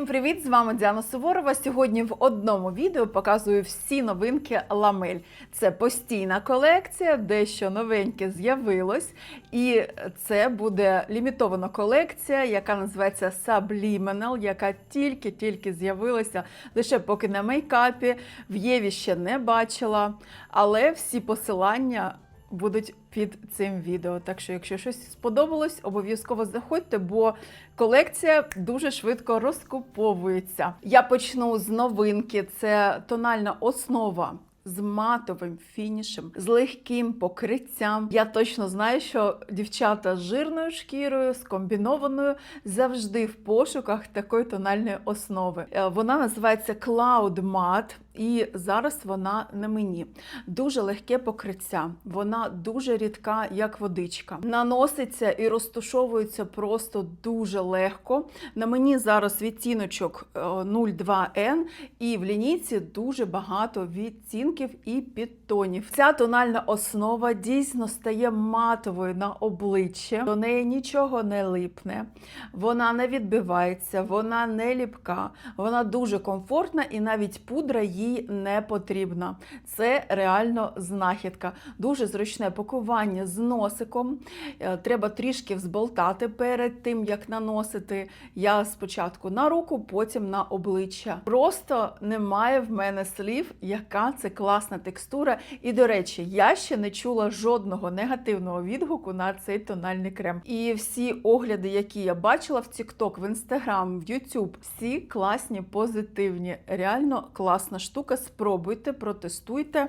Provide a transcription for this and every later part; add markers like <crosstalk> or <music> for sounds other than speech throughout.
Всім привіт! З вами Діана Суворова. Сьогодні в одному відео показую всі новинки Ламель. Це постійна колекція, дещо новеньке з'явилось. І це буде лімітована колекція, яка називається Subliminal, яка тільки-тільки з'явилася лише поки на мейкапі. В Єві ще не бачила, але всі посилання будуть під цим відео. Так що, якщо щось сподобалось, обов'язково заходьте, бо колекція дуже швидко розкуповується. Я почну з новинки: це тональна основа. З матовим фінішем, з легким покриттям. Я точно знаю, що дівчата з жирною шкірою, з комбінованою, завжди в пошуках такої тональної основи. Е, Вона називається Cloud Matte, і зараз вона на мені. Дуже легке покриття, вона дуже рідка, як водичка. Наноситься і розтушовується просто дуже легко. На мені зараз відтіночок е, 02N, і в лінійці дуже багато відтінків і підтонів. Ця тональна основа дійсно стає матовою на обличчя. До неї нічого не липне, вона не відбивається, вона не ліпка, вона дуже комфортна і навіть пудра їй не потрібна. Це реально знахідка. Дуже зручне пакування з носиком. Е, Треба трішки взболтати перед тим, як наносити. Я спочатку на руку, потім на обличчя. Просто немає в мене слів, яка це класна текстура. І, до речі, я ще не чула жодного негативного відгуку на цей тональний крем. І всі огляди, які я бачила в TikTok, в Instagram, в YouTube, всі класні, позитивні. Реально класна штука. Спробуйте, протестуйте.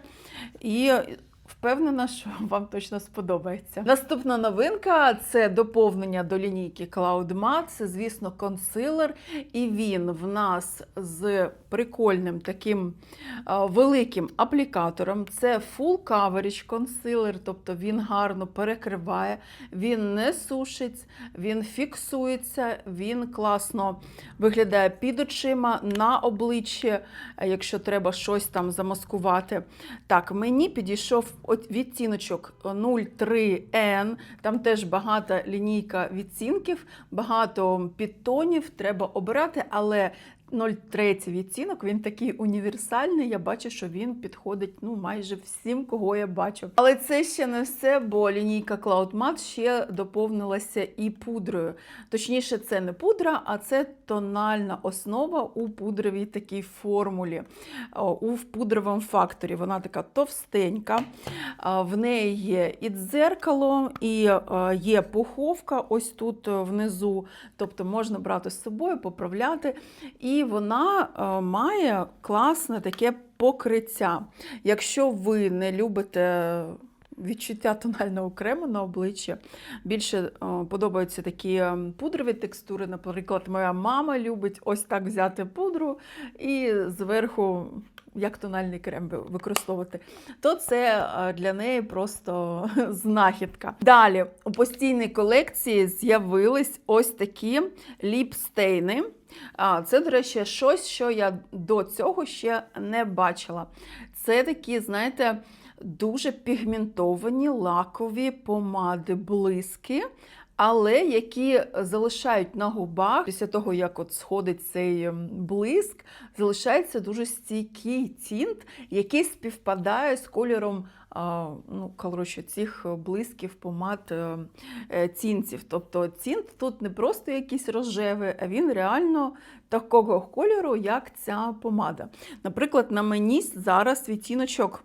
І Впевнена, що <laughs> вам точно сподобається. Наступна новинка це доповнення до лінійки Cloud Matte. Це, звісно, консилер. І він в нас з прикольним таким великим аплікатором. Це Full Coverage консилер, тобто він гарно перекриває, він не сушить, він фіксується, він класно виглядає під очима, на обличчі, якщо треба щось там замаскувати. Так, мені підійшов от відтіночок 03N, там теж багата лінійка відцінків, багато підтонів, треба обирати, але 03 відтінок, він такий універсальний. Я бачу, що він підходить ну, майже всім, кого я бачу. Але це ще не все, бо лінійка Cloud Matte ще доповнилася і пудрою. Точніше, це не пудра, а це тональна основа у пудровій такій формулі, у пудровому факторі. Вона така товстенька. В неї є і дзеркало, і е, є пуховка ось тут е, внизу. Тобто можна брати з собою, поправляти. І вона е, має класне таке покриття. Якщо ви не любите відчуття тонального крему на обличчя, більше е, подобаються такі е, пудрові текстури. Наприклад, моя мама любить ось так взяти пудру і зверху. Як тональний крем використовувати, то це е, для неї просто <laughs> знахідка. Далі у постійній колекції з'явились ось такі ліпстейни. Це, до речі, щось, що я до цього ще не бачила. Це такі, знаєте, дуже пігментовані лакові помади блиски. Але які залишають на губах після того, як от сходить цей ем, блиск, залишається дуже стійкий тінт, який співпадає з кольором ну, коротше, цих блисків помад е, е. Тобто тінт тут не просто якийсь рожевий, а він реально такого кольору, як ця помада. Наприклад, на мені зараз відтіночок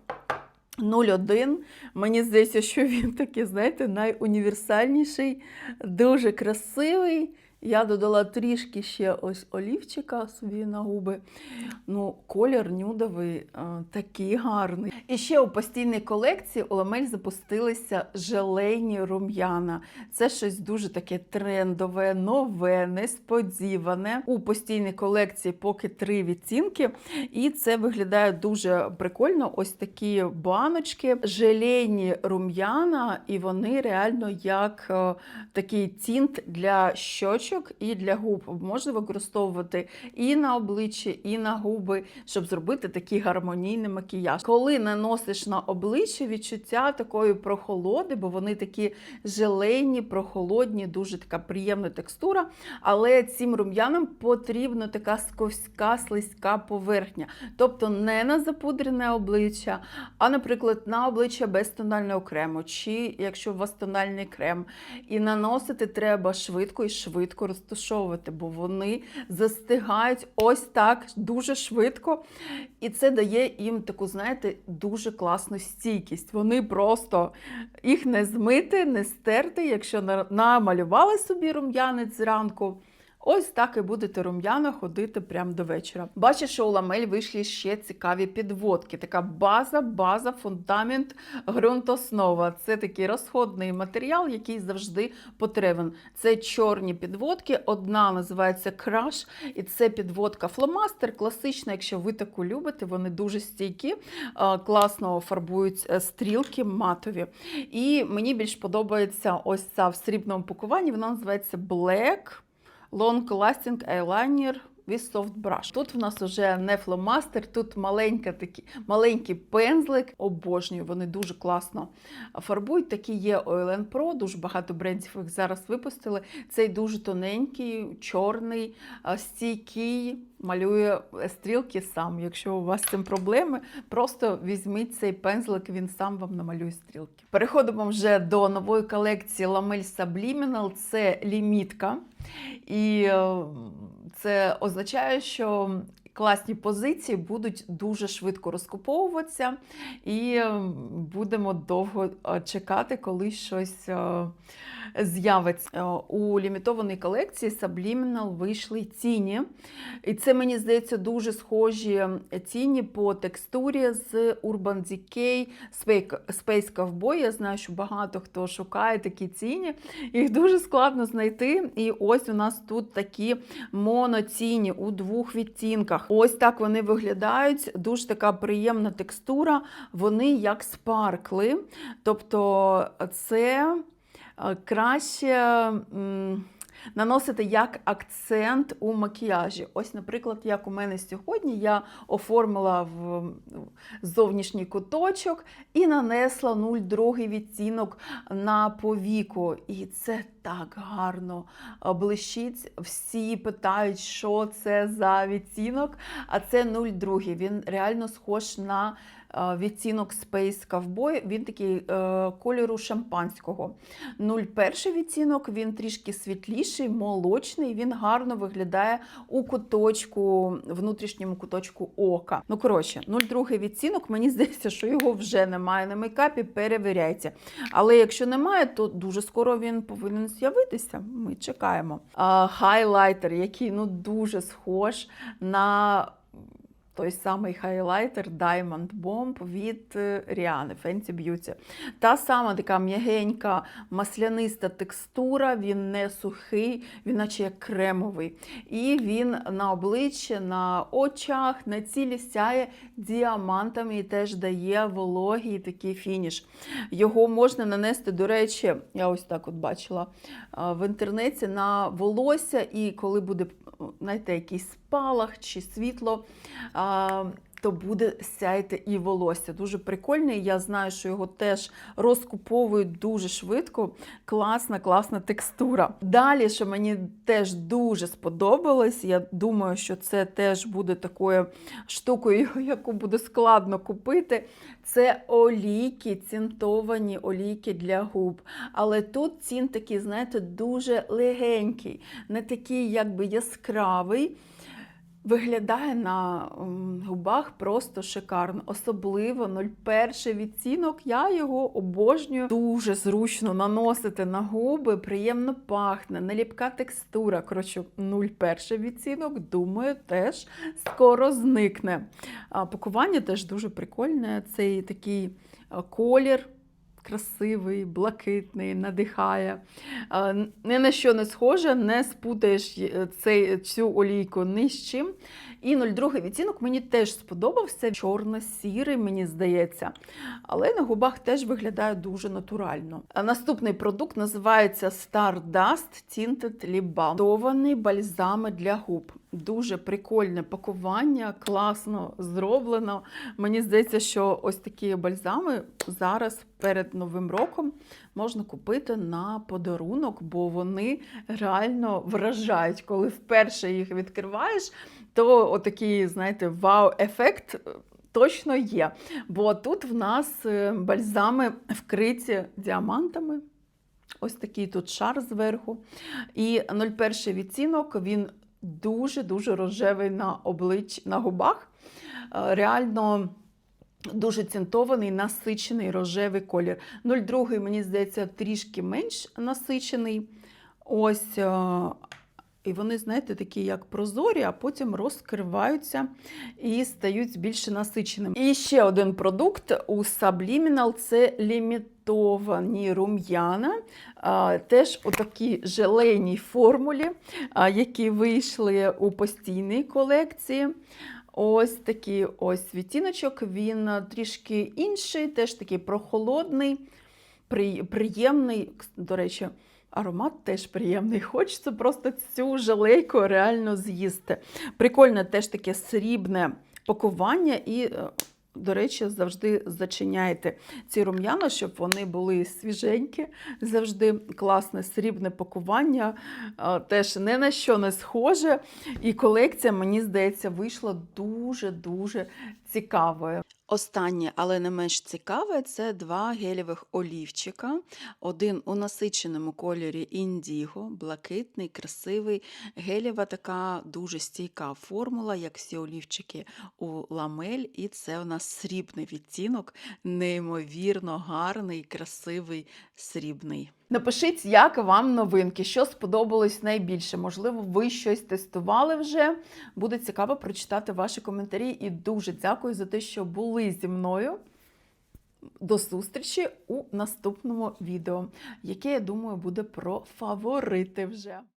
01. Мені здається, що він такий, знаєте, найуніверсальніший, дуже красивий. Я додала трішки ще ось олівчика собі на губи. Ну, колір нюдовий, а, такий гарний. І ще у постійній колекції у Ламель запустилися желейні рум'яна. Це щось дуже таке трендове, нове, несподіване. У постійній колекції поки три відтінки. І це виглядає дуже прикольно. Ось такі баночки, желейні рум'яна, і вони реально як е, такий тінт для щочок куточок, і для губ можна використовувати і на обличчі, і на губи, щоб зробити такий гармонійний макіяж. Коли наносиш на обличчя відчуття такої прохолоди, бо вони такі желейні, прохолодні, дуже така приємна текстура. Але цим рум'янам потрібна така сковська, слизька поверхня. Тобто не на запудрене обличчя, а, наприклад, на обличчя без тонального крему, чи якщо у вас тональний крем. І наносити треба швидко і швидко розташовувати, бо вони застигають ось так дуже швидко. І це дає їм таку, знаєте, дуже класну стійкість. Вони просто їх не змити, не стерти. Якщо намалювали собі рум'янець зранку. Ось так і будете рум'яно ходити прямо до вечора. Бачиш, що у ламель вийшли ще цікаві підводки. Така база, база, фундамент, ґрунтоснова. Це такий розходний матеріал, який завжди потрібен. Це чорні підводки. Одна називається краш, і це підводка фломастер. Класична, якщо ви таку любите, вони дуже стійкі, класно фарбують е, стрілки матові. І мені більш подобається ось ця в срібному пакуванні. Вона називається Black. Long Lasting Eyeliner with Soft Brush. Тут в нас вже не фломастер, тут маленька такі, маленький пензлик. Обожнюю, вони дуже класно фарбують. Такі є Oil Pro, дуже багато брендів їх зараз випустили. Цей дуже тоненький, чорний, стійкий, малює стрілки сам. Якщо у вас з цим проблеми, просто візьміть цей пензлик, він сам вам намалює стрілки. Переходимо вже до нової колекції Lamel Subliminal. Це лімітка. І е, це означає, що класні позиції будуть дуже швидко розкуповуватися, і е, будемо довго е, чекати, коли щось е, з'явиться. Е, У лімітованій колекції Subliminal вийшли тіні. І це, мені здається, дуже схожі тіні по текстурі з Urban Decay Space Cowboy. Я знаю, що багато хто шукає такі тіні. Їх дуже складно знайти. І ось у нас тут такі моноціні у двох відтінках. Ось так вони виглядають. Дуже така приємна текстура. Вони як спаркли. Тобто це е, краще. Наносити як акцент у макіяжі. Ось, наприклад, як у мене сьогодні, я оформила в зовнішній куточок і нанесла 0,2 відтінок на повіку. І це так гарно блищить. Всі питають, що це за відтінок. А це 0,2. Він реально схож на відтінок Space Cowboy. Він такий е, кольору шампанського. 0,1 відтінок, він трішки світліший, молочний, він гарно виглядає у куточку, внутрішньому куточку ока. Ну, коротше, 0,2 відтінок, мені <laughs> здається, що його вже немає на мейкапі, перевіряйте. Але якщо немає, то дуже скоро він повинен з'явитися. Ми чекаємо. Хайлайтер, який ну дуже схож на той самий хайлайтер Diamond Bomb від е, Rihanna Fenty Beauty. Та сама така м'ягенька масляниста текстура, він не сухий, він наче як кремовий. І він на обличчі, на очах, на цілі сяє діамантами і теж дає вологий такий фініш. Його можна нанести, до речі, я ось так от бачила в інтернеті на волосся, і коли буде знаєте, якийсь спалах чи світло. То буде сяйти і волосся. Дуже прикольний. Я знаю, що його теж розкуповують дуже швидко. Класна, класна текстура. Далі, що мені теж дуже сподобалось, я думаю, що це теж буде такою штукою, <laughs> яку буде складно купити. Це олійки, цінтовані олійки для губ. Але тут цін такий, знаєте, дуже легенький, не такий якби яскравий. Виглядає на губах просто шикарно. Особливо 01 відтінок. Я його обожнюю. Дуже зручно наносити на губи, приємно пахне, наліпка текстура. Коротше, 01 відтінок, думаю, теж скоро зникне. Пакування теж дуже прикольне. Цей такий колір. Красивий, блакитний, надихає. Е, Ні на що не схоже, не спутаєш е, цей, цю олійку ні з чим. І 02 відтінок мені теж сподобався. Чорно-сірий, мені здається. Але на губах теж виглядає дуже натурально. Наступний продукт називається Stardust Tinted Lip Balm. Тований бальзами для губ. Дуже прикольне пакування, класно зроблено. Мені здається, що ось такі бальзами зараз перед Новим роком можна купити на подарунок, бо вони реально вражають. Коли вперше їх відкриваєш, то отакий, знаєте, вау-ефект е, точно є. Бо тут в нас е, бальзами вкриті діамантами. Ось такий тут шар зверху. І 01 відтінок він дуже-дуже рожевий на обличчі, на губах. Е, Реально дуже цінтований, насичений рожевий колір. 02, мені здається, трішки менш насичений. Ось. е, І вони, знаєте, такі як прозорі, а потім розкриваються і стають більше насиченими. І ще один продукт у Subliminal це лімітовані рум'яна. Теж у такій желейній формулі, які вийшли у постійній колекції. Ось такий ось відтіночок. Він трішки інший, теж такий прохолодний, при- приємний. До речі, аромат теж приємний. <laughs> Хочеться просто цю желейку реально з'їсти. Прикольне теж таке срібне пакування і. До речі, завжди зачиняйте ці рум'яна, щоб вони були свіженькі. Завжди класне срібне пакування, теж не на що не схоже. І колекція, мені здається, вийшла дуже-дуже цікавою. Останнє, але не менш цікаве, це два гелєвих олівчика. Один у насиченому кольорі індіго, блакитний, красивий. Гелєва така дуже стійка формула, як всі олівчики у ламель. І це у нас срібний відтінок, неймовірно гарний, красивий, срібний. Напишіть, як вам новинки, що сподобалось найбільше. Можливо, ви щось тестували вже. Буде цікаво прочитати ваші коментарі. І дуже дякую за те, що були зі мною. До зустрічі у наступному відео, яке, я думаю, буде про фаворити вже.